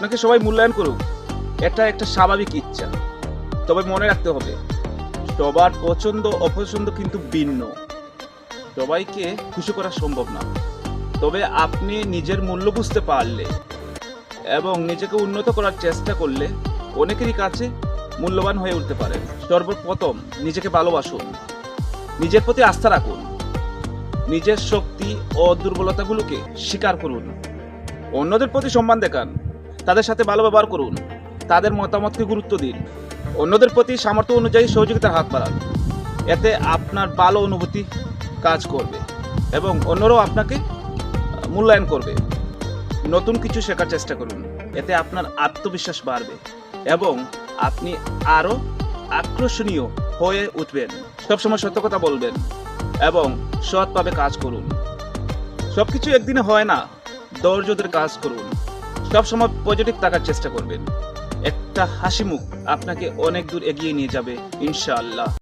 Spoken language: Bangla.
আপনাকে সবাই মূল্যায়ন করুক। এটা একটা স্বাভাবিক ইচ্ছা। তবে মনে রাখতে হবে, সবার পছন্দ অপছন্দ কিন্তু ভিন্ন। সবাইকে খুশি করা সম্ভব না। তবে আপনি নিজের মূল্য বুঝতে পারলে এবং নিজেকে উন্নত করার চেষ্টা করলে অনেকেরই কাছে মূল্যবান হয়ে উঠতে পারেন সর্বপ্রথম নিজেকে ভালোবাসুন। নিজের প্রতি আস্থা রাখুন। নিজের শক্তি ও দুর্বলতাগুলোকে স্বীকার করুন। অন্যদের প্রতি সম্মান দেখান। তাদের সাথে ভালো ব্যবহার করুন। তাদের মতামতকে গুরুত্ব দিন। অন্যদের প্রতি সামর্থ্য অনুযায়ী সহযোগিতার হাত বাড়ান। এতে আপনার ভালো অনুভূতি কাজ করবে এবং অন্যরাও আপনাকে মূল্যায়ন করবে। নতুন কিছু শেখার চেষ্টা করুন। এতে আপনার আত্মবিশ্বাস বাড়বে এবং আপনি আরও আকর্ষণীয় হয়ে উঠবেন। সবসময় সত্য কথা বলবেন এবং সৎভাবে কাজ করুন। সব কিছু একদিনে হয় না। ধৈর্যদের কাজ করুন। সবসময় পজিটিভ থাকার চেষ্টা করবেন। একটা হাসি মুখ আপনাকে অনেক দূর এগিয়ে নিয়ে যাবে, ইনশাআল্লাহ।